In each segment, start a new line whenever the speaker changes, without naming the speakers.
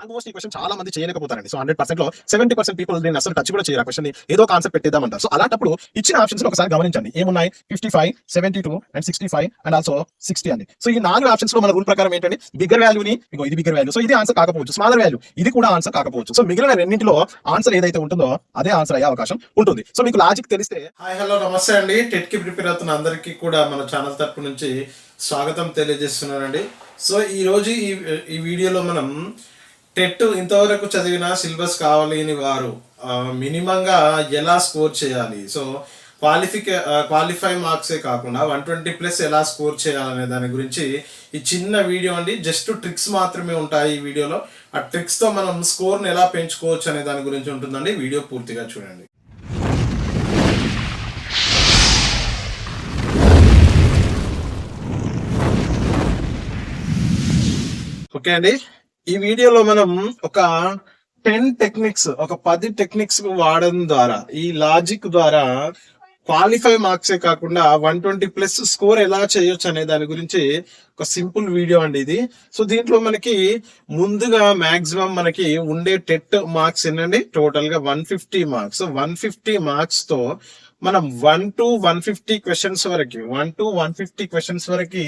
Almost ఈ question చాలా మంది చేయలేకపోతారండి. సో హండ్రెడ్ పర్సెంట్లో సెవెంటీ పర్సెంట్ పీపుల్ దీన్ని అసలు టచ్ కూడా చేయరు. క్వశ్చన్ ఏదో కాన్సెప్ట్ పెట్టేద్దామంటారు. సో అలాంటప్పుడు ఇచ్చిన ఆప్షన్స్ ఒకసారి గమనించండి. ఏమున్నాయి? Fifty five seventy two and sixty five and. Also sixty అండి సో ఈ నాలుగు ఆప్షన్స్లో మన రూల్ ప్రకారం ఏంటంటే బిగ్గర్ వాల్యూని ఇగో ఇది బిగ్గర్ వాల్యూ సో ఇది ఆన్సర్ కాకపోవచ్చు. స్మాలర్ వాల్యూ ఇది కూడా ఆన్సర్ కాకపోవచ్చు. సో మిగిలిన రెండింటిలో ఆన్సర్ ఏదైతే ఉంటుందో అదే ఆన్సర్ అయ్యే అవకాశం ఉంటుంది. సో మీకు లాజిక్ తెలిస్తే
హాయ్ హలో నమస్తే అండి. టెట్కి ప్రిపేర్ అవుతున్న అందరికీ కూడా మన ఛానల్ తరపు నుంచి స్వాగతం తెలియజేస్తున్నానండి. సో ఈ రోజు ఈ ఈ వీడియోలో మనం టెట్ ఇంతవరకు చదివిన సిలబస్ కావాలని వారు మినిమంగా ఎలా స్కోర్ చేయాలి? సో క్వాలిఫికే క్వాలిఫై మార్క్సే కాకుండా వన్ ట్వంటీ ప్లస్ ఎలా స్కోర్ చేయాలనే దాని గురించి ఈ చిన్న వీడియో అండి. జస్ట్ ట్రిక్స్ మాత్రమే ఉంటాయి ఈ వీడియోలో. ఆ ట్రిక్స్తో మనం స్కోర్ని ఎలా పెంచుకోవచ్చు అనే దాని గురించి ఉంటుందండి. వీడియో పూర్తిగా చూడండి. ఓకే అండి. ఈ వీడియోలో మనం ఒక టెన్ టెక్నిక్స్ ఒక పది టెక్నిక్స్ వాడడం ద్వారా ఈ లాజిక్ ద్వారా క్వాలిఫై మార్క్సే కాకుండా వన్ ట్వంటీ ప్లస్ స్కోర్ ఎలా చేయొచ్చు అనే దాని గురించి ఒక సింపుల్ వీడియో అండి ఇది. సో దీంట్లో మనకి ముందుగా మాక్సిమం మనకి ఉండే టెట్ మార్క్స్ ఏంటండి టోటల్గా one fifty marks one fifty మార్క్స్తో మనం one two one fifty questions వరకు one two one fifty questions వరకు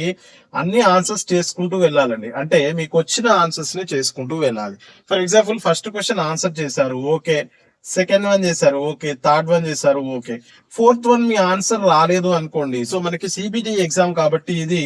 అన్ని ఆన్సర్స్ చేసుకుంటూ వెళ్ళాలండి. అంటే మీకు వచ్చిన ఆన్సర్స్ని చేసుకుంటూ వెళ్ళాలి. For example first question answer చేశారు ఓకే సెకండ్ వన్ చేశారు ఓకే థర్డ్ వన్ చేశారు ఓకే ఫోర్త్ వన్ మీ ఆన్సర్ రాలేదు అనుకోండి. సో మనకి సిబిటి ఎగ్జామ్ కాబట్టి ఇది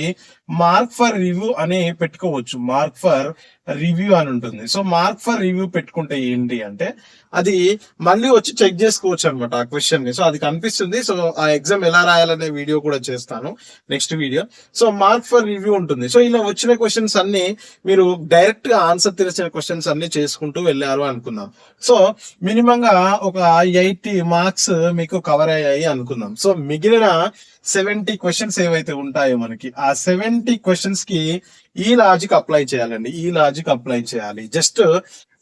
మార్క్ ఫర్ రివ్యూ అని పెట్టుకోవచ్చు. మార్క్ ఫర్ రివ్యూ అని ఉంటుంది. సో మార్క్ ఫర్ రివ్యూ పెట్టుకుంటే ఏంటి అంటే అది మళ్ళీ వచ్చి చెక్ చేసుకోవచ్చు అనమాట ఆ క్వశ్చన్ని. సో అది కనిపిస్తుంది. సో ఆ ఎగ్జామ్ ఎలా రాయాలనే వీడియో కూడా చేస్తాను next video so mark for review ఉంటుంది. సో ఇలా వచ్చిన క్వశ్చన్స్ అన్ని మీరు డైరెక్ట్గా ఆన్సర్ తెలిసిన క్వశ్చన్స్ అన్ని చేసుకుంటూ వెళ్ళారు అనుకుందాం. సో మినిమం గా ఒక ఎయిటీ మార్క్స్ మీకు కవర్ అయ్యాయి అనుకుందాం. సో మిగిలిన సెవెంటీ క్వశ్చన్స్ ఏవైతే ఉంటాయో మనకి ఆ సెవెంటీ క్వశ్చన్స్కి ఈ లాజిక్ అప్లై చేయాలండి ఈ లాజిక్ అప్లై చేయాలి. జస్ట్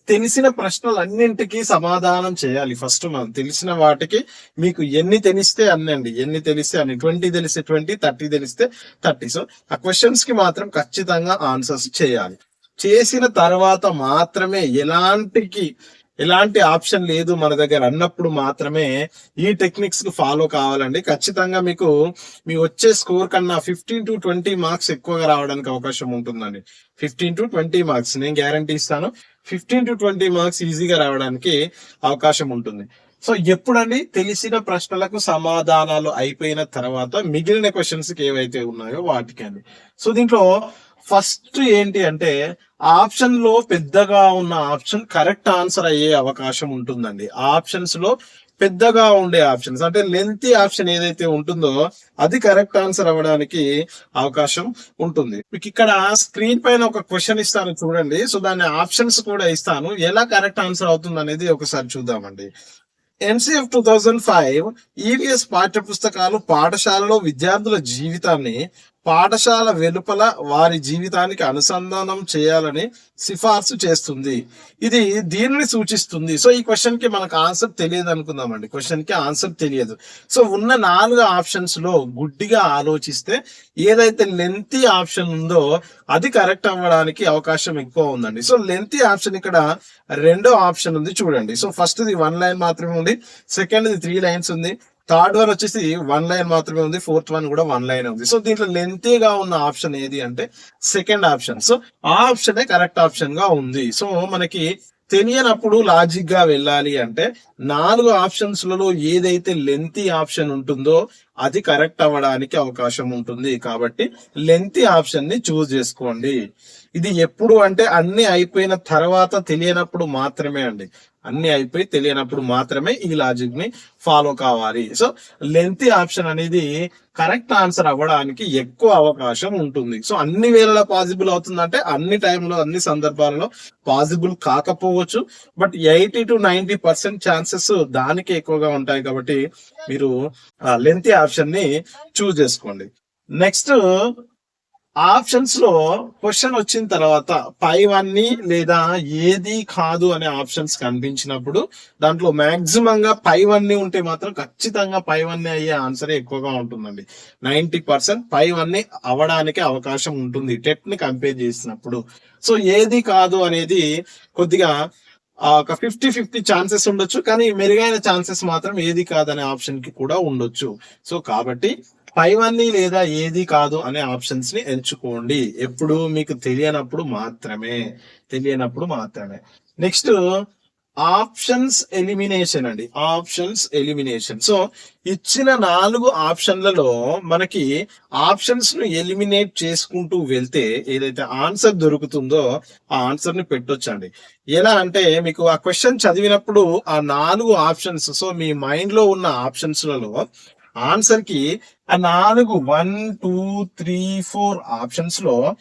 తెలిసిన ప్రశ్నలన్నింటికి సమాధానం చేయాలి. ఫస్ట్ మనం తెలిసిన వాటికి మీకు ఎన్ని తెలిస్తే అన్నండి. ఎన్ని తెలిస్తే అన్ని. ట్వంటీ తెలిస్తే ట్వంటీ థర్టీ తెలిస్తే థర్టీ. సో ఆ క్వశ్చన్స్కి మాత్రం ఖచ్చితంగా ఆన్సర్స్ చేయాలి. చేసిన తర్వాత మాత్రమే ఎలాంటికి ఎలాంటి ఆప్షన్ లేదు మన దగ్గర అన్నప్పుడు మాత్రమే ఈ టెక్నిక్స్కు ఫాలో కావాలండి. ఖచ్చితంగా మీకు మీ వచ్చే స్కోర్ కన్నా ఫిఫ్టీన్ టు ట్వంటీ మార్క్స్ ఎక్కువగా రావడానికి అవకాశం ఉంటుందండి. ఫిఫ్టీన్ టు ట్వంటీ మార్క్స్ నేను గ్యారంటీ ఇస్తాను. ఫిఫ్టీన్ టు ట్వంటీ మార్క్స్ ఈజీగా రావడానికి అవకాశం ఉంటుంది. సో ఎప్పుడండి తెలిసిన ప్రశ్నలకు సమాధానాలు అయిపోయిన తర్వాత మిగిలిన క్వశ్చన్స్ ఏవైతే ఉన్నాయో వాటికి అండి. సో దీంట్లో ఫస్ట్ ఏంటి అంటే ఆప్షన్లో పెద్దగా ఉన్న ఆప్షన్ కరెక్ట్ ఆన్సర్ అయ్యే అవకాశం ఉంటుందండి. ఆ ఆప్షన్స్లో పెద్దగా ఉండే ఆప్షన్స్ అంటే లెంతీ ఆప్షన్ ఏదైతే ఉంటుందో అది కరెక్ట్ ఆన్సర్ అవ్వడానికి అవకాశం ఉంటుంది. మీకు ఇక్కడ స్క్రీన్ పైన ఒక క్వశ్చన్ ఇస్తాను చూడండి. సో దాని ఆప్షన్స్ కూడా ఇస్తాను. ఎలా కరెక్ట్ ఆన్సర్ అవుతుంది అనేది ఒకసారి చూద్దామండి. NCF two thousand five EVS పాఠ్య పుస్తకాలు పాఠశాలలో విద్యార్థుల జీవితాన్ని పాఠశాల వెలుపల వారి జీవితానికి అనుసంధానం చేయాలని సిఫార్సు చేస్తుంది. ఇది దీనిని సూచిస్తుంది. సో ఈ క్వశ్చన్కి మనకు ఆన్సర్ తెలియదు అనుకుందామండి. క్వశ్చన్కి ఆన్సర్ తెలియదు. సో ఉన్న నాలుగు ఆప్షన్స్లో గుడ్డిగా ఆలోచిస్తే ఏదైతే లెంతీ ఆప్షన్ ఉందో అది కరెక్ట్ అవ్వడానికి అవకాశం ఎక్కువ ఉందండి. సో లెంతీ ఆప్షన్ ఇక్కడ రెండో ఆప్షన్ ఉంది చూడండి. So first the one line మాత్రమే ఉంది. సెకండ్ ది త్రీ లైన్స్ ఉంది. థర్డ్ వన్ వచ్చేసి వన్ లైన్ మాత్రమే ఉంది ఫోర్త్ వన్ కూడా వన్ లైన్ ఉంది. సో దీంట్లో లెంతీగా ఉన్న ఆప్షన్ ఏది అంటే సెకండ్ ఆప్షన్ సో ఆ ఆప్షనే కరెక్ట్ ఆప్షన్గా ఉంది. సో మనకి తెలియనప్పుడు లాజిక్గా వెళ్ళాలి అంటే నాలుగు ఆప్షన్స్లలో ఏదైతే లెంతీ ఆప్షన్ ఉంటుందో అది కరెక్ట్ అవ్వడానికి అవకాశం ఉంటుంది. కాబట్టి లెంతీ ఆప్షన్ని చూస్ చేసుకోండి. ఇది ఎప్పుడు అంటే అన్ని అయిపోయిన తర్వాత తెలియనప్పుడు మాత్రమే అండి. అన్ని అయిపోయి తెలియనప్పుడు మాత్రమే ఈ లాజిక్ని ఫాలో కావాలి. సో లెంత్ ఆప్షన్ అనేది కరెక్ట్ ఆన్సర్ అవ్వడానికి ఎక్కువ అవకాశం ఉంటుంది. సో అన్ని వేళలా పాసిబుల్ అవుతుందంటే అన్ని టైంలో అన్ని సందర్భాలలో పాసిబుల్ కాకపోవచ్చు. But eighty to ninety percent chances దానికి ఎక్కువగా ఉంటాయి కాబట్టి మీరు లెంత్ ఆప్షన్ని చూస్ చేసుకోండి. నెక్స్ట్ ఆప్షన్స్లో క్వశ్చన్ వచ్చిన తర్వాత పైవన్నీ లేదా ఏది కాదు అనే ఆప్షన్స్ కనిపించినప్పుడు దాంట్లో మాక్సిమం గా పైవన్నీ ఉంటే మాత్రం ఖచ్చితంగా పైవన్నీ అయ్యే ఆన్సరే ఎక్కువగా ఉంటుందండి. నైన్టీ పర్సెంట్ పైవన్నీ అవడానికి అవకాశం ఉంటుంది టెట్ని కంపేర్ చేసినప్పుడు. సో ఏది కాదు అనేది కొద్దిగా ఒక ఫిఫ్టీ ఫిఫ్టీ ఛాన్సెస్ ఉండొచ్చు. కానీ మెరుగైన ఛాన్సెస్ మాత్రం ఏది కాదనే ఆప్షన్కి కూడా ఉండొచ్చు. సో కాబట్టి పైవన్నీ లేదా ఏది కాదు అనే ఆప్షన్స్ని ఎంచుకోండి. ఎప్పుడు మీకు తెలియనప్పుడు మాత్రమే. తెలియనప్పుడు మాత్రమే. నెక్స్ట్ ఆప్షన్స్ ఎలిమినేషన్ అండి. ఆప్షన్స్ ఎలిమినేషన్ సో ఇచ్చిన నాలుగు ఆప్షన్లలో మనకి ఆప్షన్స్ను ఎలిమినేట్ చేసుకుంటూ వెళ్తే ఏదైతే ఆన్సర్ దొరుకుతుందో ఆ ఆన్సర్ని పెట్టొచ్చండి. ఎలా అంటే మీకు ఆ క్వశ్చన్ చదివినప్పుడు ఆ నాలుగు ఆప్షన్స్ సో మీ మైండ్లో ఉన్న ఆప్షన్స్లలో ఆన్సర్కి ఆ నాలుగు వన్ టూ త్రీ ఫోర్ ఆప్షన్స్లో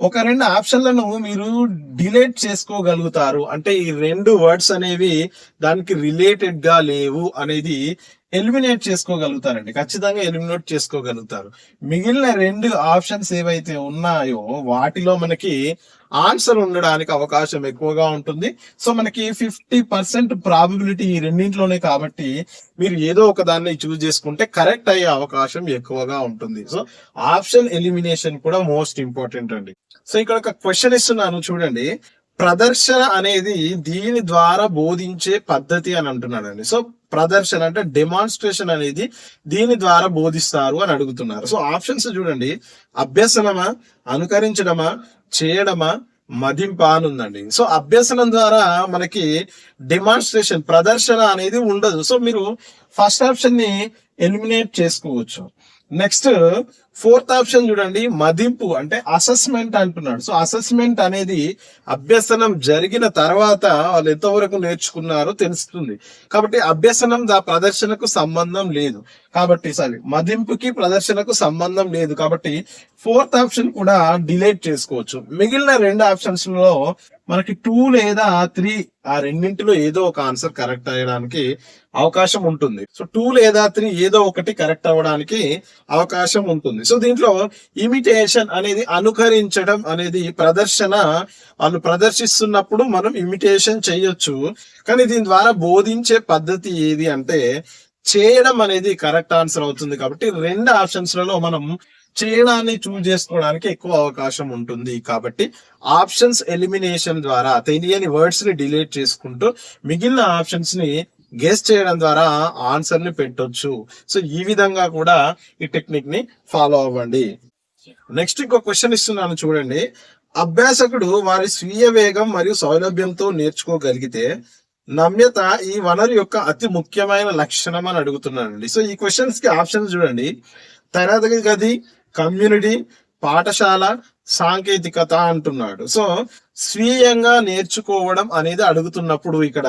ఒక రెండు ఆప్షన్లను మీరు డిలీట్ చేసుకోగలుగుతారు. అంటే ఈ రెండు వర్డ్స్ అనేవి దానికి రిలేటెడ్గా లేవు అనేది ఎలిమినేట్ చేసుకోగలుగుతారండి. ఖచ్చితంగా ఎలిమినేట్ చేసుకోగలుగుతారు. మిగిలిన రెండు ఆప్షన్స్ ఏవైతే ఉన్నాయో వాటిలో మనకి ఆన్సర్ ఉండడానికి అవకాశం ఎక్కువగా ఉంటుంది. సో మనకి ఫిఫ్టీ పర్సెంట్ ప్రాబిలిటీ ఈ రెండింటిలోనే కాబట్టి మీరు ఏదో ఒక దాన్ని చూస్ చేసుకుంటే కరెక్ట్ అయ్యే అవకాశం ఎక్కువగా ఉంటుంది. సో ఆప్షన్ ఎలిమినేషన్ కూడా మోస్ట్ ఇంపార్టెంట్ అండి. సో ఇక్కడ ఒక క్వశ్చన్ ఇస్తున్నాను చూడండి. ప్రదర్శన అనేది దీని ద్వారా బోధించే పద్ధతి అని అంటున్నాడండి. సో ప్రదర్శన అంటే డెమాన్స్ట్రేషన్ అనేది దీని ద్వారా బోధిస్తారు అని అడుగుతున్నారు. సో ఆప్షన్స్ చూడండి. అభ్యసనమా అనుకరించడమా చేయడమా మదింప అని ఉందండి. సో అభ్యసనం ద్వారా మనకి డెమాన్స్ట్రేషన్ ప్రదర్శన అనేది ఉండదు. సో మీరు ఫస్ట్ ఆప్షన్ని ఎలిమినేట్ చేసుకోవచ్చు. నెక్స్ట్ ఫోర్త్ ఆప్షన్ చూడండి మదింపు అంటే అసెస్మెంట్ అంటున్నాడు. సో అసెస్మెంట్ అనేది అభ్యసనం జరిగిన తర్వాత వాళ్ళు ఎంతవరకు నేర్చుకున్నారో తెలుస్తుంది. కాబట్టి అభ్యసనం దా ప్రదర్శనకు సంబంధం లేదు. కాబట్టి సారీ మదింపుకి ప్రదర్శనకు సంబంధం లేదు. కాబట్టి ఫోర్త్ ఆప్షన్ కూడా డిలేట్ చేసుకోవచ్చు. మిగిలిన రెండు ఆప్షన్స్లో మనకి టూ లేదా త్రీ ఆ రెండింటిలో ఏదో ఒక ఆన్సర్ కరెక్ట్ అయ్యడానికి అవకాశం ఉంటుంది. సో టూ లేదా త్రీ ఏదో ఒకటి కరెక్ట్ అవ్వడానికి అవకాశం ఉంటుంది. సో దీంట్లో ఇమిటేషన్ అనేది అనుకరించడం అనేది ప్రదర్శన వాళ్ళు ప్రదర్శిస్తున్నప్పుడు మనం ఇమిటేషన్ చేయొచ్చు. కానీ దీని ద్వారా బోధించే పద్ధతి ఏది అంటే చేయడం అనేది కరెక్ట్ ఆన్సర్ అవుతుంది కాబట్టి రెండు ఆప్షన్స్లలో మనం చేయడాన్ని చూజ్ చేసుకోవడానికి ఎక్కువ అవకాశం ఉంటుంది. కాబట్టి ఆప్షన్స్ ఎలిమినేషన్ ద్వారా తెలియని వర్డ్స్ని డిలీట్ చేసుకుంటూ మిగిలిన ఆప్షన్స్ని గెస్ చేయడం ద్వారా ఆన్సర్ని పెట్టొచ్చు. సో ఈ విధంగా కూడా ఈ టెక్నిక్ని ఫాలో అవ్వండి. నెక్స్ట్ ఇంకో క్వశ్చన్ ఇస్తున్నాను చూడండి. అభ్యాసకుడు వారి స్వీయ వేగం మరియు సౌలభ్యంతో నేర్చుకోగలిగితే నమ్యత ఈ వనరు యొక్క అతి ముఖ్యమైన లక్షణం అని అడుగుతున్నానండి. సో ఈ క్వశ్చన్స్కి ఆప్షన్స్ చూడండి. తరగతి గది కమ్యూనిటీ పాఠశాల సాంకేతికత అంటున్నాడు. సో స్వీయంగా నేర్చుకోవడం అనేది అడుగుతున్నప్పుడు ఇక్కడ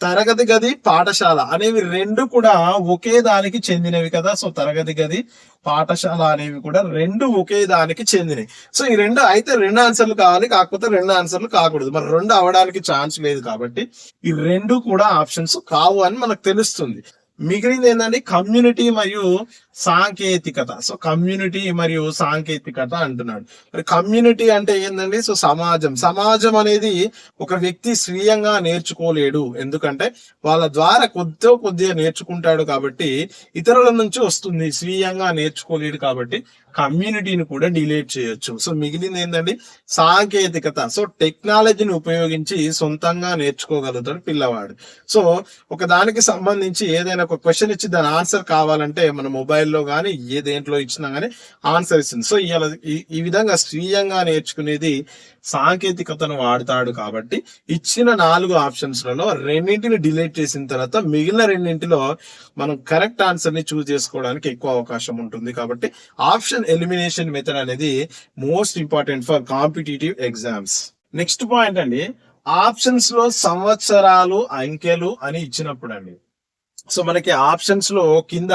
తరగతి గది పాఠశాల అనేవి రెండు కూడా ఒకే దానికి చెందినవి కదా. సో తరగతి గది పాఠశాల అనేవి కూడా రెండు ఒకే దానికి చెందినవి. సో ఈ రెండు అయితే రెండు ఆన్సర్లు కావాలి కాకపోతే రెండు ఆన్సర్లు కాకూడదు. మరి రెండు అవడానికి ఛాన్స్ లేదు కాబట్టి ఈ రెండు కూడా ఆప్షన్స్ కావు అని మనకు తెలుస్తుంది. మిగిలింది ఏంటంటే కమ్యూనిటీ మరియు సాంకేతికత. సో కమ్యూనిటీ మరియు సాంకేతికత అంటున్నాడు. మరి కమ్యూనిటీ అంటే ఏంటండి సో సమాజం. సమాజం అనేది ఒక వ్యక్తి స్వీయంగా నేర్చుకోలేడు. ఎందుకంటే వాళ్ళ ద్వారా కొద్దిగా కొద్దిగా నేర్చుకుంటాడు కాబట్టి ఇతరుల నుంచి వస్తుంది. స్వీయంగా నేర్చుకోలేడు కాబట్టి కమ్యూనిటీని కూడా డిలేట్ చేయొచ్చు. సో మిగిలింది ఏంటంటే సాంకేతికత. సో టెక్నాలజీని ఉపయోగించి సొంతంగా నేర్చుకోగలుగుతాడు పిల్లవాడు. సో ఒక దానికి సంబంధించి ఏదైనా ఒక క్వశ్చన్ ఇచ్చి దాని ఆన్సర్ కావాలంటే మన మొబైల్లో కానీ ఏ దేంట్లో ఇచ్చినా కానీ ఆన్సర్ ఇస్తుంది. సో ఇలా ఈ- ఈ విధంగా స్వీయంగా నేర్చుకునేది సాంకేతికతను వాడతాడు కాబట్టి ఇచ్చిన నాలుగు ఆప్షన్స్లలో రెండింటిని డిలీట్ చేసిన తర్వాత మిగిలిన రెండింటిలో మనం కరెక్ట్ ఆన్సర్ని చూస్ చేసుకోవడానికి ఎక్కువ అవకాశం ఉంటుంది కాబట్టి ఆప్షన్ ఎలిమినేషన్ మెథడ్ అనేది most important for competitive exams. Next point అండి ఆప్షన్స్లో సంవత్సరాలు అంకెలు అని ఇచ్చినప్పుడు అండి సో మనకి ఆప్షన్స్లో కింద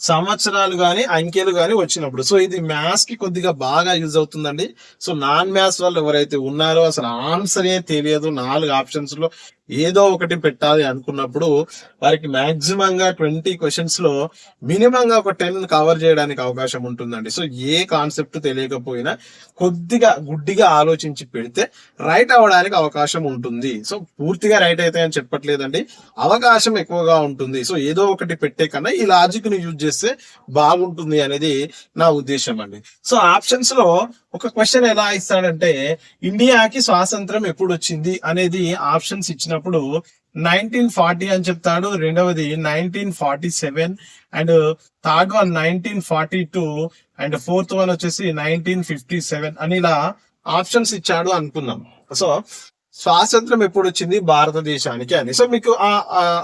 సంవత్సరాలు కానీ అంకెలు కానీ వచ్చినప్పుడు. సో ఇది మ్యాథ్స్కి కొద్దిగా బాగా యూజ్ అవుతుందండి. సో నాన్ మ్యాథ్స్ వాళ్ళు ఎవరైతే ఉన్నారో అసలు ఆన్సరే తెలియదు. నాలుగు ఆప్షన్స్లో ఏదో ఒకటి పెట్టాలి అనుకున్నప్పుడు వారికి మాక్సిమం గా ట్వంటీ క్వశ్చన్స్లో మినిమం గా ఒక టెన్ కవర్ చేయడానికి అవకాశం ఉంటుందండి. సో ఏ కాన్సెప్ట్ తెలియకపోయినా కొద్దిగా గుడ్డిగా ఆలోచించి పెడితే రైట్ అవ్వడానికి అవకాశం ఉంటుంది. సో పూర్తిగా రైట్ అయితే అని చెప్పట్లేదండి. అవకాశం ఎక్కువగా ఉంటుంది. సో ఏదో ఒకటి పెట్టే కన్నా ఈ లాజిక్ని యూజ్ చేస్తే బాగుంటుంది అనేది నా ఉద్దేశం అండి. సో ఆప్షన్స్లో ఒక క్వశ్చన్ ఎలా ఇస్తాడంటే ఇండియాకి స్వాతంత్రం ఎప్పుడు వచ్చింది అనేది ఆప్షన్స్ ఇచ్చినప్పుడు నైన్టీన్ ఫార్టీ అని చెప్తాడు రెండవది nineteen forty seven and third one nineteen forty two and fourth one వచ్చేసి నైన్టీన్ ఫిఫ్టీ సెవెన్ అని ఇలా ఆప్షన్స్ ఇచ్చాడు అనుకుందాం. సో స్వాతంత్రం ఎప్పుడు వచ్చింది? భారతదేశానికి అని. సో మీకు ఆ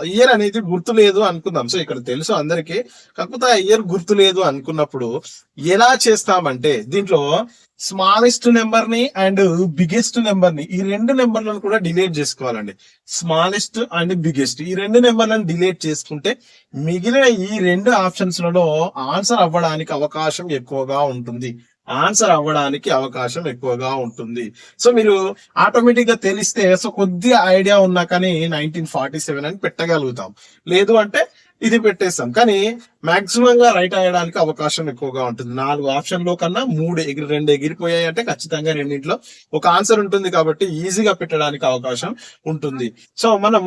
ఇయర్ అనేది గుర్తు లేదు అనుకుందాం. సో ఇక్కడ తెలుసు అందరికి. కాకపోతే ఆ ఇయర్ గుర్తు లేదు అనుకున్నప్పుడు ఎలా చేస్తామంటే దీంట్లో స్మాలెస్ట్ నెంబర్ని అండ్ బిగ్గెస్ట్ నెంబర్ని ఈ రెండు నెంబర్లను కూడా డిలీట్ చేసుకోవాలండి. స్మాలెస్ట్ అండ్ బిగ్గెస్ట్ ఈ రెండు నెంబర్లను డిలీట్ చేసుకుంటే మిగిలిన ఈ రెండు ఆప్షన్స్లలో ఆన్సర్ అవ్వడానికి అవకాశం ఎక్కువగా ఉంటుంది. ఆన్సర్ అవ్వడానికి అవకాశం ఎక్కువగా ఉంటుంది. సో మీరు ఆటోమేటిక్గా తెలిస్తే సో కొద్దిగా ఐడియా ఉన్నా కానీ నైన్టీన్ ఫార్టీ సెవెన్ అని పెట్టగలుగుతాం. లేదు అంటే ఇది పెట్టేస్తాం. కానీ మాక్సిమం గా రైట్ అయ్యడానికి అవకాశం ఎక్కువగా ఉంటుంది. నాలుగు ఆప్షన్లో కన్నా మూడు ఎగిరి రెండు ఎగిరిపోయాయి అంటే ఖచ్చితంగా రెండింటిలో ఒక ఆన్సర్ ఉంటుంది కాబట్టి ఈజీగా పెట్టడానికి అవకాశం ఉంటుంది. సో మనం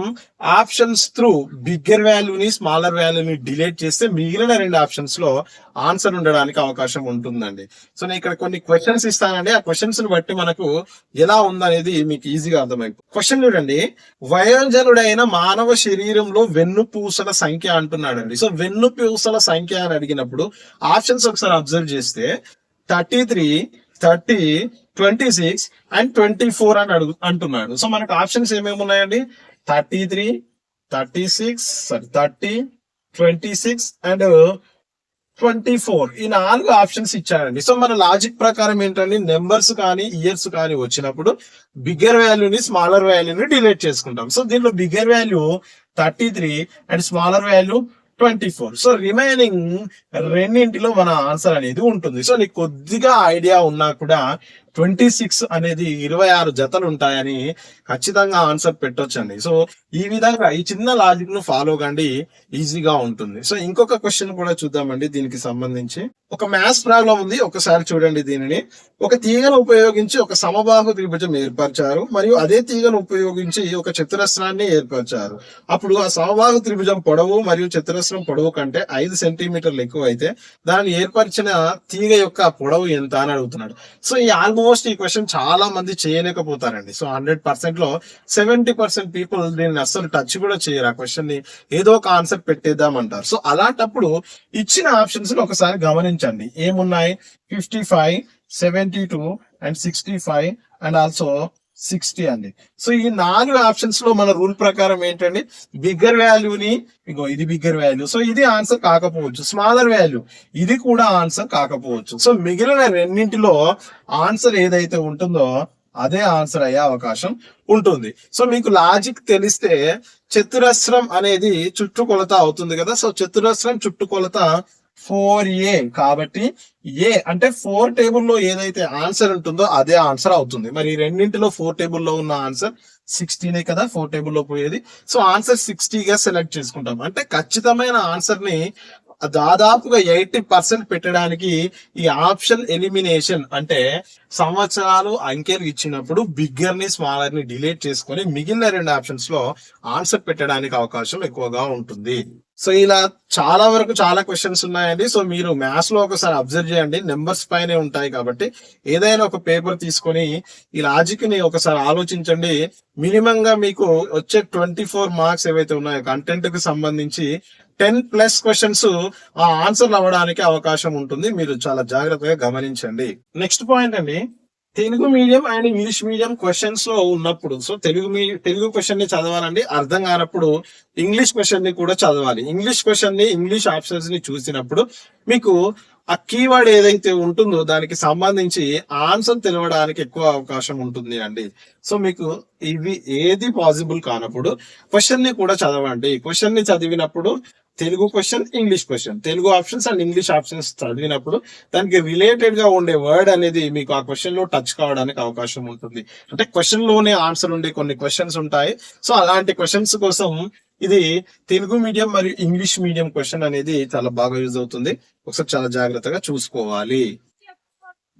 ఆప్షన్స్ త్రూ బిగ్గర్ వాల్యూని స్మాలర్ వాల్యూని డిలీట్ చేస్తే మిగిలిన రెండు ఆప్షన్స్లో ఆన్సర్ ఉండడానికి అవకాశం ఉంటుందండి. సో నేను ఇక్కడ కొన్ని క్వశ్చన్స్ ఇస్తానండి. ఆ క్వశ్చన్స్ని బట్టి మనకు ఎలా ఉందనేది మీకు ఈజీగా అర్థమైపోతుంది క్వశ్చన్ చూడండి. వయోజనుడైన మానవ శరీరంలో వెన్ను పూసల సంఖ్య అంటున్నాడండి. సో వెన్ను పూసల సంఖ్య అని అడిగినప్పుడు ఆప్షన్స్ ఒకసారి అబ్జర్వ్ చేస్తే thirty three thirty twenty six and twenty four అని అడుగు అంటున్నాడు. సో మనకు ఆప్షన్స్ ఏమేమి ఉన్నాయండి? Thirty three thirty six thirty twenty six and twenty four. ఈ నాలుగు ఆప్షన్స్ ఇచ్చాడండి సో మన లాజిక్ ప్రకారం ఏంటంటే నెంబర్స్ కానీ ఇయర్స్ కానీ వచ్చినప్పుడు బిగ్గర్ వాల్యూని స్మాలర్ వాల్యూని డిలీట్ చేసుకుంటాం. సో దీనిలో bigger value thirty three and smaller value twenty four. So remaining రెండింటిలో మన ఆన్సర్ అనేది ఉంటుంది. సో నీకు కొద్దిగా ఐడియా ఉన్నా కూడా ట్వంటీ సిక్స్ అనేది ఇరవై ఆరు జతలు ఉంటాయని ఖచ్చితంగా ఆన్సర్ పెట్టొచ్చండి. సో ఈ విధంగా ఈ చిన్న లాజిక్ను ఫాలో కండి ఈజీగా ఉంటుంది. సో ఇంకొక క్వశ్చన్ కూడా చూద్దామండి దీనికి సంబంధించి. ఒక మ్యాథ్స్ ప్రాబ్లం ఉంది ఒకసారి చూడండి దీనిని. ఒక తీగను ఉపయోగించి ఒక సమబాహు త్రిభుజం ఏర్పరిచారు మరియు అదే తీగను ఉపయోగించి ఒక చతురస్రాన్ని ఏర్పరిచారు. అప్పుడు ఆ సమబాహు త్రిభుజం పొడవు మరియు చతురస్రం పొడవు కంటే ఐదు సెంటీమీటర్లు ఎక్కువ అయితే దాన్ని ఏర్పరిచిన తీగ యొక్క పొడవు ఎంత అని అడుగుతున్నాడు. సో ఈ ఆల్మోస్ట్ ఈ క్వశ్చన్ చాలా మంది చేయలేకపోతారండి. సో హండ్రెడ్ పర్సెంట్లో సెవెంటీ పర్సెంట్ పీపుల్ దీన్ని అస్సలు టచ్ కూడా చేయరు. ఆ క్వశ్చన్ని ఏదో ఒక పెట్టేద్దాం అంటారు. సో అలాంటప్పుడు ఇచ్చిన ఆప్షన్స్ని ఒకసారి గమనించండి. ఏమున్నాయి? Fifty five seventy two and sixty five and also sixty అండి. సో ఈ నాలుగు ఆప్షన్స్లో మన రూల్ ప్రకారం ఏంటండి? బిగ్గర్ వాల్యూని ఇగో ఇది బిగ్గర్ వాల్యూ. సో ఇది ఆన్సర్ కాకపోవచ్చు. Smaller value. ఇది కూడా ఆన్సర్ కాకపోవచ్చు. సో మిగిలిన రెండింటిలో ఆన్సర్ ఏదైతే ఉంటుందో అదే ఆన్సర్ అయ్యే అవకాశం ఉంటుంది. సో మీకు లాజిక్ తెలిస్తే చతురస్రం అనేది చుట్టుకొలత అవుతుంది కదా? సో చతురస్రం చుట్టుకొలత ఫోర్ ఏ కాబట్టి ఏ అంటే ఫోర్ టేబుల్లో ఏదైతే ఆన్సర్ ఉంటుందో అదే ఆన్సర్ అవుతుంది. మరి రెండింటిలో ఫోర్ టేబుల్లో ఉన్న ఆన్సర్ సిక్స్టీనే కదా? ఫోర్ టేబుల్లో పోయేది. సో ఆన్సర్ సిక్స్టీగా సెలెక్ట్ చేసుకుంటాం. అంటే ఖచ్చితమైన ఆన్సర్ని దాదాపుగా ఎయిటీ పర్సెంట్ పెట్టడానికి ఈ ఆప్షన్ ఎలిమినేషన్ అంటే సంవత్సరాలు అంకెలు ఇచ్చినప్పుడు బిగ్గర్ని స్మాలర్ని డిలీట్ చేసుకొని మిగిలిన రెండు ఆప్షన్స్లో ఆన్సర్ పెట్టడానికి అవకాశం ఎక్కువగా ఉంటుంది. సో ఇలా చాలా వరకు చాలా క్వశ్చన్స్ ఉన్నాయండి. సో మీరు మ్యాథ్స్లో ఒకసారి అబ్జర్వ్ చేయండి. నెంబర్స్ పైనే ఉంటాయి కాబట్టి ఏదైనా ఒక పేపర్ తీసుకొని ఈ లాజిక్ని ఒకసారి ఆలోచించండి. మినిమం గా మీకు వచ్చే ట్వంటీ ఫోర్ మార్క్స్ ఏవైతే ఉన్నాయో కంటెంట్కి సంబంధించి టెన్ ప్లస్ క్వశ్చన్స్ ఆ ఆన్సర్ అవ్వడానికి అవకాశం ఉంటుంది. మీరు చాలా జాగ్రత్తగా గమనించండి. నెక్స్ట్ పాయింట్ అండి. Telugu medium and English medium క్వశ్చన్స్లో ఉన్నప్పుడు సో తెలుగు మీ తెలుగు క్వశ్చన్ని చదవాలండి. అర్థం కానప్పుడు ఇంగ్లీష్ క్వశ్చన్ని కూడా చదవాలి. ఇంగ్లీష్ క్వశ్చన్ని ఇంగ్లీష్ ఆప్షన్స్ని చూసినప్పుడు మీకు ఆ కీవర్డ్ ఏదైతే ఉంటుందో దానికి సంబంధించి ఆన్సర్ తెలవడానికి ఎక్కువ అవకాశం ఉంటుంది అండి. సో మీకు ఇవి ఏది పాసిబుల్ కానప్పుడు క్వశ్చన్ని కూడా చదవండి. క్వశ్చన్ని చదివినప్పుడు Telugu question English question Telugu options and English options చదివినప్పుడు దానికి రిలేటెడ్గా ఉండే వర్డ్ అనేది మీకు ఆ క్వశ్చన్లో టచ్ కావడానికి అవకాశం ఉంటుంది. అంటే క్వశ్చన్లోనే ఆన్సర్ ఉండే కొన్ని క్వశ్చన్స్ ఉంటాయి. సో అలాంటి క్వశ్చన్స్ కోసం ఇది తెలుగు మీడియం మరియు ఇంగ్లీష్ మీడియం క్వశ్చన్ అనేది చాలా బాగా యూజ్ అవుతుంది. ఒకసారి చాలా జాగ్రత్తగా చూసుకోవాలి.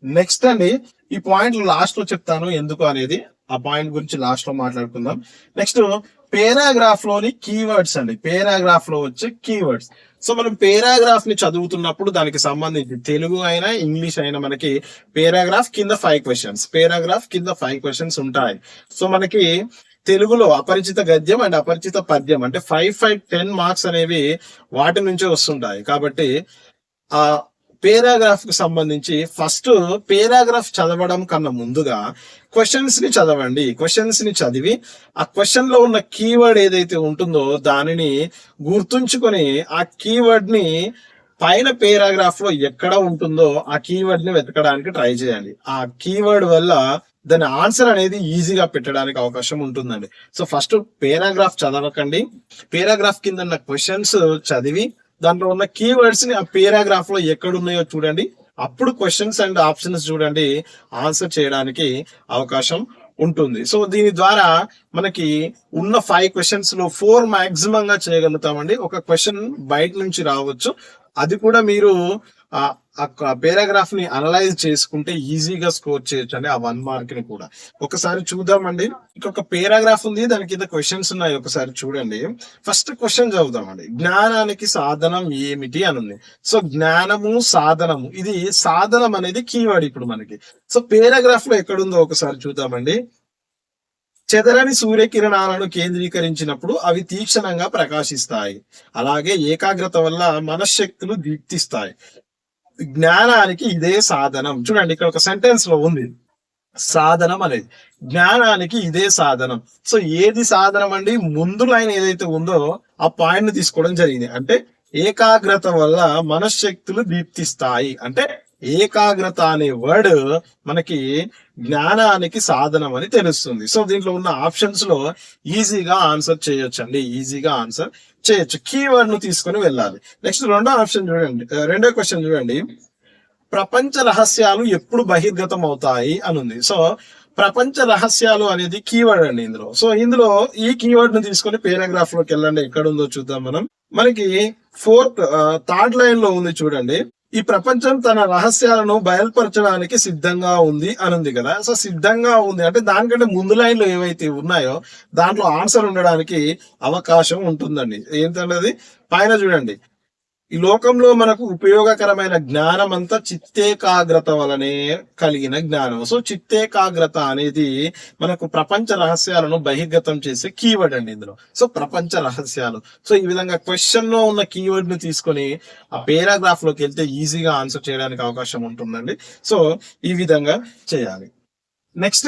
నెక్స్ట్ అండి ఈ పాయింట్ లాస్ట్లో చెప్తాను. ఎందుకు అనేది ఆ పాయింట్ గురించి లాస్ట్లో మాట్లాడుకుందాం. నెక్స్ట్ పేరాగ్రాఫ్లోని కీవర్డ్స్ అండి. పేరాగ్రాఫ్లో వచ్చే కీవర్డ్స్ సో మనం పేరాగ్రాఫ్ని చదువుతున్నప్పుడు దానికి సంబంధించి తెలుగు అయినా ఇంగ్లీష్ అయినా మనకి పేరాగ్రాఫ్ కింద ఫైవ్ క్వశ్చన్స్ పేరాగ్రాఫ్ కింద ఫైవ్ క్వశ్చన్స్ ఉంటాయి. సో మనకి తెలుగులో అపరిచిత గద్యం అండ్ అపరిచిత పద్యం అంటే ఫైవ్ ఫైవ్ టెన్ మార్క్స్ అనేవి వాటి నుంచే వస్తుంటాయి. కాబట్టి ఆ పేరాగ్రాఫ్కు సంబంధించి ఫస్ట్ పేరాగ్రాఫ్ చదవడం కన్నా ముందుగా క్వశ్చన్స్ని చదవండి. క్వశ్చన్స్ని చదివి ఆ క్వశ్చన్లో ఉన్న కీవర్డ్ ఏదైతే ఉంటుందో దానిని గుర్తుంచుకొని ఆ కీవర్డ్ని పైన పేరాగ్రాఫ్లో ఎక్కడ ఉంటుందో ఆ కీవర్డ్ని వెతకడానికి ట్రై చేయండి. ఆ కీవర్డ్ వల్ల దాని ఆన్సర్ అనేది ఈజీగా పెట్టడానికి అవకాశం ఉంటుందండి. సో ఫస్ట్ పేరాగ్రాఫ్ చదవకండి. పేరాగ్రాఫ్ కింద ఉన్న క్వశ్చన్స్ చదివి దాంట్లో ఉన్న కీవర్డ్స్ని ఆ పేరాగ్రాఫ్లో ఎక్కడ ఉన్నాయో చూడండి. అప్పుడు క్వశ్చన్స్ అండ్ ఆప్షన్స్ చూడండి ఆన్సర్ చేయడానికి అవకాశం ఉంటుంది. సో దీని ద్వారా మనకి ఉన్న ఫైవ్ క్వశ్చన్స్లో ఫోర్ మాక్సిమం గా చేయగలుగుతామండి. ఒక క్వశ్చన్ బయట నుంచి రావచ్చు. అది కూడా మీరు ఆ పేరాగ్రాఫ్ని అనలైజ్ చేసుకుంటే ఈజీగా స్కోర్ చేయొచ్చు అండి ఆ వన్ మార్క్ని కూడా. ఒకసారి చూద్దామండి. ఇంకొక పేరాగ్రాఫ్ ఉంది దాని కింద క్వశ్చన్స్ ఉన్నాయి. ఒకసారి చూడండి. ఫస్ట్ క్వశ్చన్ చదువుదామండి. జ్ఞానానికి సాధనం ఏమిటి అని ఉంది సో జ్ఞానము సాధనము. ఇది సాధనం అనేది కీవర్డ్ ఇప్పుడు మనకి. సో పేరాగ్రాఫ్లో ఎక్కడుందో ఒకసారి చూద్దామండి. చెదరని సూర్యకిరణాలను కేంద్రీకరించినప్పుడు అవి తీక్షణంగా ప్రకాశిస్తాయి. అలాగే ఏకాగ్రత వల్ల మనశ్శక్తులు దీప్తిస్తాయి. జ్ఞానానికి ఇదే సాధనం. చూడండి ఇక్కడ ఒక సెంటెన్స్లో ఉంది. సాధనం అనేది. జ్ఞానానికి ఇదే సాధనం. సో ఏది సాధనం అండి ముందు లైన్ ఏదైతే ఉందో ఆ పాయింట్ని తీసుకోవడం జరిగింది. అంటే ఏకాగ్రత వల్ల మనశ్శక్తులు దీప్తిస్తాయి. అంటే ఏకాగ్రత అనే వర్డ్ మనకి జ్ఞానానికి సాధనం అని తెలుస్తుంది. సో దీంట్లో ఉన్న ఆప్షన్స్లో ఈజీగా ఆన్సర్ చేయొచ్చు అండి ఈజీగా ఆన్సర్ చేయొచ్చు. కీవర్డ్ను తీసుకొని వెళ్ళాలి. నెక్స్ట్ రెండో ఆప్షన్ చూడండి. రెండో క్వశ్చన్ చూడండి. ప్రపంచ రహస్యాలు ఎప్పుడు బహిర్గతం అవుతాయి అని ఉంది సో ప్రపంచ రహస్యాలు అనేది కీవర్డ్ అండి ఇందులో. సో ఇందులో ఈ కీవర్డ్ను తీసుకొని పేరాగ్రాఫ్లోకి వెళ్ళండి. ఎక్కడ ఉందో చూద్దాం మనం. మనకి ఫోర్త్ థర్డ్ లైన్లో ఉంది చూడండి. ఈ ప్రపంచం తన రహస్యాలను బయలుపరచడానికి సిద్ధంగా ఉంది అని ఉంది కదా. సో సిద్ధంగా ఉంది అంటే దానికంటే ముందు లైన్లో ఏవైతే ఉన్నాయో దాంట్లో ఆన్సర్ ఉండడానికి అవకాశం ఉంటుందండి. ఏంటన్నది పైన చూడండి. ఈ లోకంలో మనకు ఉపయోగకరమైన జ్ఞానం అంతా చిత్తేకాగ్రత వలనే కలిగిన జ్ఞానం. సో చిత్తేకాగ్రత అనేది మనకు ప్రపంచ రహస్యాలను బహిర్గతం చేసే కీవర్డ్ అండి ఇందులో. సో ప్రపంచ రహస్యాలు. సో ఈ విధంగా క్వశ్చన్లో ఉన్న కీవర్డ్ని తీసుకొని ఆ పేరాగ్రాఫ్లోకి వెళ్తే ఈజీగా ఆన్సర్ చేయడానికి అవకాశం ఉంటుందండి. సో ఈ విధంగా చేయాలి. నెక్స్ట్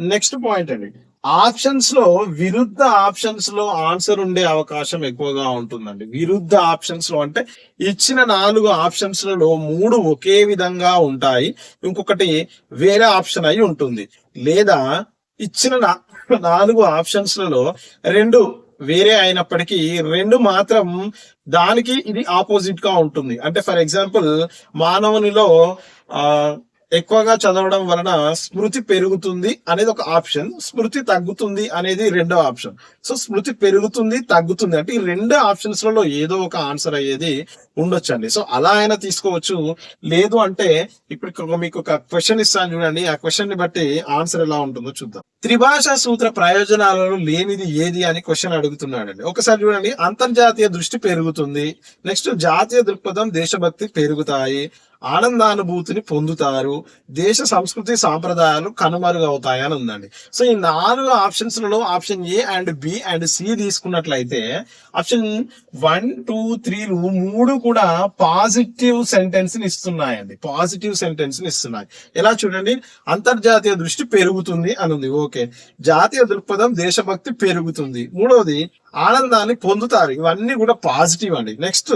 నెక్స్ట్ పాయింట్ అండి. ఆప్షన్స్లో విరుద్ధ ఆప్షన్స్లో ఆన్సర్ ఉండే అవకాశం ఎక్కువగా ఉంటుందండి. విరుద్ధ ఆప్షన్స్లో అంటే ఇచ్చిన నాలుగు ఆప్షన్స్లలో మూడు ఒకే విధంగా ఉంటాయి. ఇంకొకటి వేరే ఆప్షన్ అయి ఉంటుంది. లేదా ఇచ్చిన నాలుగు ఆప్షన్స్లలో రెండు వేరే అయినప్పటికీ రెండు మాత్రం దానికి ఇది ఆపోజిట్గా ఉంటుంది. అంటే ఫర్ ఎగ్జాంపుల్ మానవునిలో ఆ ఎక్కువగా చదవడం వలన స్మృతి పెరుగుతుంది అనేది ఒక ఆప్షన్. స్మృతి తగ్గుతుంది అనేది రెండో ఆప్షన్. సో స్మృతి పెరుగుతుంది తగ్గుతుంది అంటే ఈ రెండు ఆప్షన్స్లలో ఏదో ఒక ఆన్సర్ అయ్యేది ఉండొచ్చండి. సో అలా అయినా తీసుకోవచ్చు. లేదు అంటే ఇప్పుడు మీకు ఒక క్వశ్చన్ ఇస్తాను చూడండి. ఆ క్వశ్చన్ని బట్టి ఆన్సర్ ఎలా ఉంటుందో చూద్దాం. త్రిభాషా సూత్ర ప్రయోజనాలలో లేనిది ఏది అని క్వశ్చన్ అడుగుతున్నాడండి. ఒకసారి చూడండి. అంతర్జాతీయ దృష్టి పెరుగుతుంది. నెక్స్ట్ జాతీయ దృక్పథం దేశభక్తి పెరుగుతాయి. ఆనందానుభూతిని పొందుతారు. దేశ సంస్కృతి సాంప్రదాయాలు కనుమరుగవుతాయి అని ఉందండి. సో ఈ నాలుగు ఆప్షన్స్లలో option A and B and C తీసుకున్నట్లయితే ఆప్షన్ వన్ టూ త్రీలు మూడు కూడా పాజిటివ్ సెంటెన్స్ని ఇస్తున్నాయండి. పాజిటివ్ సెంటెన్స్ని ఇస్తున్నాయి. ఎలా చూడండి? అంతర్జాతీయ దృష్టి పెరుగుతుంది అని ఉంది ఓకే. జాతీయ దృక్పథం దేశభక్తి పెరుగుతుంది. మూడవది ఆనందాన్ని పొందుతారు. ఇవన్నీ కూడా పాజిటివ్ అండి. నెక్స్ట్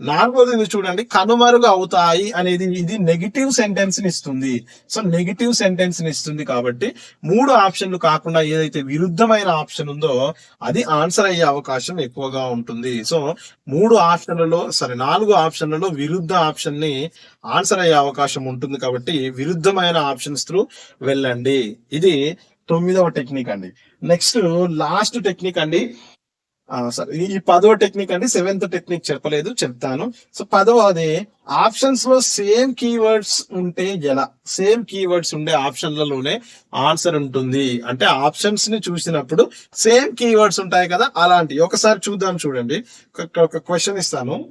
నాలుగోది ఇది చూడండి కనుమరుగు అవుతాయి అనేది ఇది నెగిటివ్ సెంటెన్స్ని ఇస్తుంది. సో నెగిటివ్ సెంటెన్స్ని ఇస్తుంది కాబట్టి మూడు ఆప్షన్లు కాకుండా ఏదైతే విరుద్ధమైన ఆప్షన్ ఉందో అది ఆన్సర్ అయ్యే అవకాశం ఎక్కువగా ఉంటుంది. సో మూడు ఆప్షన్లలో సరే నాలుగు ఆప్షన్లలో విరుద్ధ ఆప్షన్ని ఆన్సర్ అయ్యే అవకాశం ఉంటుంది కాబట్టి విరుద్ధమైన ఆప్షన్స్ త్రూ వెళ్ళండి. ఇది తొమ్మిదవ టెక్నిక్ అండి. నెక్స్ట్ లాస్ట్ టెక్నిక్ అండి. ఈ- ఈ పదవ టెక్నిక్ అండి సెవెంత్ టెక్నిక్ చెప్పలేదు చెప్తాను. సో పదవది ఆప్షన్స్లో సేమ్ కీవర్డ్స్ ఉంటే ఎలా? సేమ్ కీవర్డ్స్ ఉండే ఆప్షన్లలోనే ఆన్సర్ ఉంటుంది. అంటే ఆప్షన్స్ని చూసినప్పుడు సేమ్ కీవర్డ్స్ ఉంటాయి కదా అలాంటి ఒకసారి చూద్దాం చూడండి. ఒక- క్వశ్చన్ ఇస్తాను.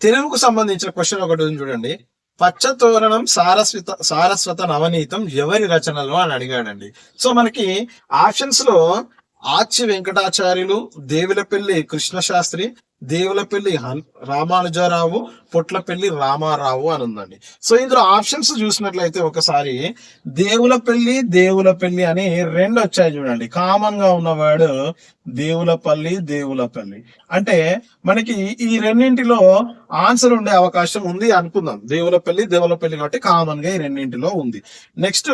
తెలుగుకు సంబంధించిన క్వశ్చన్ ఒకటి ఉంది చూడండి. పచ్చతోరణం సారస్వత సారస్వత నవనీతం ఎవరి రచనలో అని అడిగాడండి. సో మనకి ఆప్షన్స్లో ఆచి వెంకటాచార్యులు దేవులపల్లి కృష్ణశాస్త్రి దేవులపల్లి రామానుజారావు పొట్లపల్లి రామారావు అని ఉందండి. సో ఇందులో ఆప్షన్స్ చూసినట్లయితే ఒకసారి దేవులపల్లి దేవులపల్లి అని రెండు వచ్చాయి చూడండి. కామన్గా ఉన్నవాడు దేవులపల్లి దేవులపల్లి. అంటే మనకి ఈ రెండింటిలో ఆన్సర్ ఉండే అవకాశం ఉంది అనుకుందాం. దేవులపల్లి దేవులపల్లి కాబట్టి కామన్గా ఈ రెండింటిలో ఉంది. నెక్స్ట్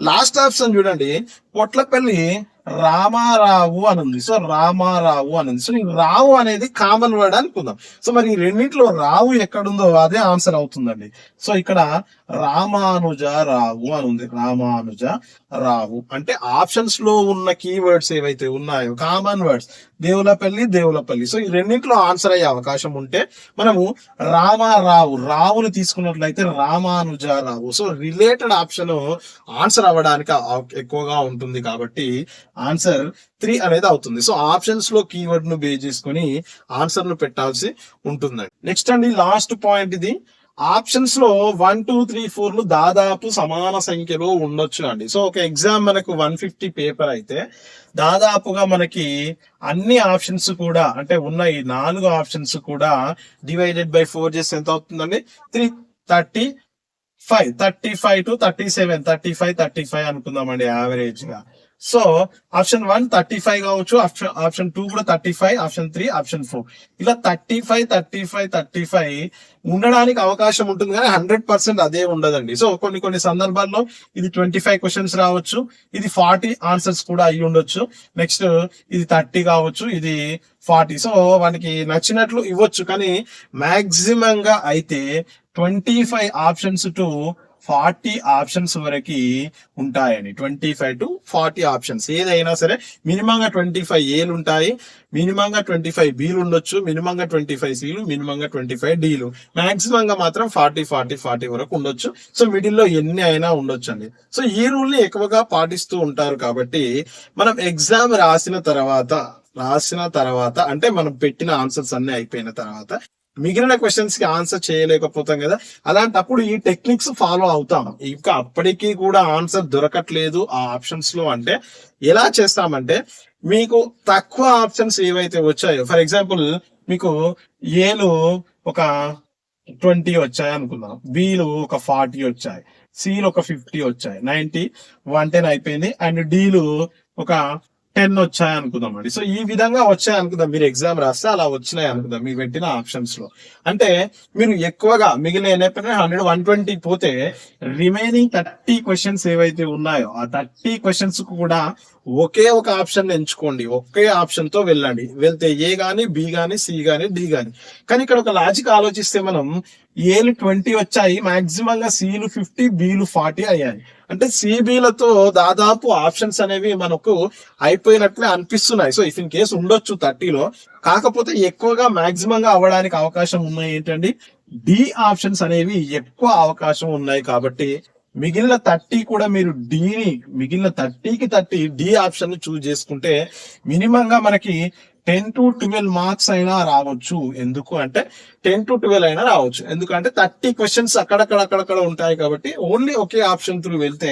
లాస్ట్ ఆప్షన్ చూడండి. పొట్లపల్లి రామారావు అని ఉంది. సో రామారావు అని ఉంది. సో ఈ రావు అనేది కామన్ వర్డ్ అనుకుందాం. సో మరి ఈ రెండింటిలో రావు ఎక్కడుందో అదే ఆన్సర్ అవుతుందండి. సో ఇక్కడ రామానుజ రావు అని ఉంది. రామానుజ రావు. అంటే ఆప్షన్స్లో ఉన్న కీవర్డ్స్ ఏవైతే ఉన్నాయో common words Devulapalli Devulapalli. So ఈ రెండింటిలో ఆన్సర్ అయ్యే అవకాశం ఉంటే మనము రామారావు రావుని తీసుకున్నట్లయితే Ramanujarao so related option answer అవ్వడానికి ఎక్కువగా ఉంటుంది కాబట్టి ఆన్సర్ త్రీ అనేది అవుతుంది. సో ఆప్షన్స్లో కీవర్డ్ను బేస్ చేసుకుని ఆన్సర్ను పెట్టాల్సి ఉంటుందండి. నెక్స్ట్ అండి లాస్ట్ పాయింట్ ఇది. ఆప్షన్స్లో వన్ టూ త్రీ ఫోర్లు దాదాపు సమాన సంఖ్యలో ఉండొచ్చు అండి సో ఒక ఎగ్జామ్ మనకు వన్ ఫిఫ్టీ పేపర్ అయితే దాదాపుగా మనకి అన్ని ఆప్షన్స్ కూడా అంటే ఉన్న ఈ నాలుగు ఆప్షన్స్ కూడా డివైడెడ్ బై ఫోర్ చేసి ఎంత అవుతుందండి? Three thirty five thirty five to thirty seven thirty five thirty five అనుకుందామండి యావరేజ్గా. So option one thirty five కావచ్చు. ఆప్షన్ ఆప్షన్ టూ కూడా thirty five option three option four ఇలా thirty five thirty five thirty five ఉండడానికి అవకాశం ఉంటుంది కానీ hundred percent అదే ఉండదండి. సో కొన్ని కొన్ని సందర్భాల్లో ఇది ట్వంటీ ఫైవ్ క్వశ్చన్స్ రావచ్చు. ఇది ఫార్టీ ఆన్సర్స్ కూడా అయ్యి ఉండొచ్చు. నెక్స్ట్ ఇది థర్టీ కావచ్చు. ఇది ఫార్టీ సో వానికి నచ్చినట్లు ఇవ్వచ్చు. కానీ మాక్సిమంగా అయితే twenty five options to forty options వరకు ఉంటాయని. Twenty five to forty options. ఏదైనా సరే మినిమంగా ట్వంటీ ఫైవ్ ఏలు ఉంటాయి. మినిమంగా ట్వంటీ ఫైవ్ బీలు ఉండొచ్చు. మినిమంగా ట్వంటీ ఫైవ్ సీలు మినిమంగా ట్వంటీ ఫైవ్ డీలు. మాక్సిమం గా మాత్రం ఫార్టీ ఫార్టీ ఫార్టీ వరకు ఉండొచ్చు. సో మిడిల్లో ఎన్ని అయినా ఉండొచ్చు అండి సో ఈ రూల్ని ఎక్కువగా పాటిస్తూ ఉంటారు కాబట్టి మనం ఎగ్జామ్ రాసిన తర్వాత రాసిన తర్వాత అంటే మనం పెట్టిన ఆన్సర్స్ అన్ని అయిపోయిన తర్వాత మిగిలిన క్వశ్చన్స్కి ఆన్సర్ చేయలేకపోతాం కదా. అలాంటప్పుడు ఈ టెక్నిక్స్ ఫాలో అవుతాం. ఇంకా అప్పటికీ కూడా ఆన్సర్ దొరకట్లేదు ఆ ఆప్షన్స్లో అంటే. ఎలా చేస్తామంటే మీకు తక్కువ ఆప్షన్స్ ఏవైతే వచ్చాయో ఫర్ ఎగ్జాంపుల్ మీకు ఏలు ఒక ట్వంటీ వచ్చాయి అనుకుందాం. బీలు ఒక ఫార్టీ వచ్చాయి. సీలు ఒక ఫిఫ్టీ వచ్చాయి. నైన్టీ వన్ టెన్ అయిపోయింది. అండ్ డీలు ఒక టెన్ వచ్చాయి అనుకుందాం అండి. సో ఈ విధంగా వచ్చాయి అనుకుందాం. మీరు ఎగ్జామ్ రాస్తే అలా వచ్చినాయి అనుకుందాం మీకు పెట్టిన ఆప్షన్స్లో. అంటే మీరు ఎక్కువగా మిగిలిన హండ్రెడ్ వన్ ట్వంటీ పోతే రిమైనింగ్ థర్టీ క్వశ్చన్స్ ఏవైతే ఉన్నాయో ఆ థర్టీ క్వశ్చన్స్ కూడా ఒకే ఒక ఆప్షన్ ఎంచుకోండి. ఒకే ఆప్షన్తో వెళ్ళండి. వెళ్తే ఏ గాని బి గాని సి గాని డి గాని. కానీ ఇక్కడ ఒక లాజిక్ ఆలోచిస్తే మనం ఏలు ట్వంటీ వచ్చాయి మాక్సిమం గా సీలు ఫిఫ్టీ బీలు ఫార్టీ అయ్యాయి. అంటే సిబిలతో దాదాపు ఆప్షన్స్ అనేవి మనకు అయిపోయినట్లే అనిపిస్తున్నాయి. సో ఇఫ్ ఇన్ కేసు ఉండొచ్చు థర్టీలో కాకపోతే ఎక్కువగా మాక్సిమం గా అవ్వడానికి అవకాశం ఉన్నాయి ఏంటండి? డి ఆప్షన్స్ అనేవి ఎక్కువ అవకాశం ఉన్నాయి కాబట్టి మిగిలిన థర్టీ కూడా మీరు డిని మిగిలిన థర్టీకి థర్టీ డి ఆప్షన్ చూస్ చేసుకుంటే మినిమం గా మనకి టెన్ టు ట్వెల్వ్ మార్క్స్ అయినా రావచ్చు. ఎందుకు అంటే టెన్ టు ట్వెల్వ్ అయినా రావచ్చు. ఎందుకంటే థర్టీ క్వశ్చన్స్ అక్కడక్కడ అక్కడక్కడ ఉంటాయి కాబట్టి ఓన్లీ ఒకే ఆప్షన్ త్రూ వెళ్తే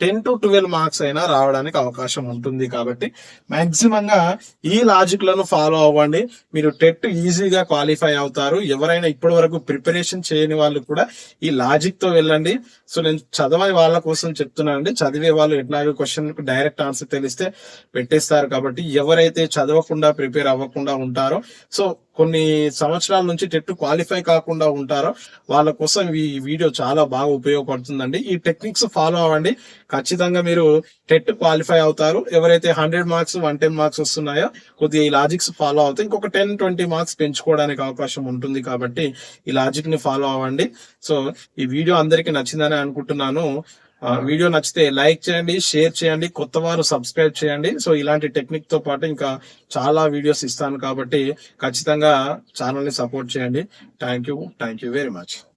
టెన్ టు ట్వెల్వ్ మార్క్స్ అయినా రావడానికి అవకాశం ఉంటుంది కాబట్టి మ్యాక్సిమంగా ఈ లాజిక్లను ఫాలో అవ్వండి. మీరు టెట్ ఈజీగా క్వాలిఫై అవుతారు. ఎవరైనా ఇప్పటి వరకు ప్రిపరేషన్ చేయని వాళ్ళు కూడా ఈ లాజిక్తో వెళ్ళండి. సో నేను చదవని వాళ్ళ కోసం చెప్తున్నాను అండి. చదివే వాళ్ళు ఎట్లాగో క్వశ్చన్ డైరెక్ట్ ఆన్సర్ తెలిస్తే పెట్టేస్తారు కాబట్టి ఎవరైతే చదవకుండా ప్రిపేర్ అవ్వకుండా ఉంటారో. సో కొన్ని సంవత్సరాల నుంచి టెట్ క్వాలిఫై కాకుండా ఉంటారో వాళ్ళ కోసం ఈ వీడియో చాలా బాగా ఉపయోగపడుతుందండి. ఈ టెక్నిక్స్ ఫాలో అవ్వండి. ఖచ్చితంగా మీరు టెట్ క్వాలిఫై అవుతారు. ఎవరైతే hundred marks one ten marks వస్తున్నాయో కొద్దిగా ఈ లాజిక్స్ ఫాలో అవుతాయి ఇంకొక టెన్ ట్వంటీ మార్క్స్ పెంచుకోవడానికి అవకాశం ఉంటుంది కాబట్టి ఈ లాజిక్ని ఫాలో అవ్వండి. సో ఈ వీడియో అందరికీ నచ్చిందని అనుకుంటున్నాను. వీడియో నచ్చితే లైక్ చేయండి షేర్ చేయండి కొత్త వారు సబ్స్క్రైబ్ చేయండి. సో ఇలాంటి టెక్నిక్తో పాటు ఇంకా చాలా వీడియోస్ ఇస్తాను కాబట్టి ఖచ్చితంగా ఛానల్ని సపోర్ట్ చేయండి. Thank you thank you very much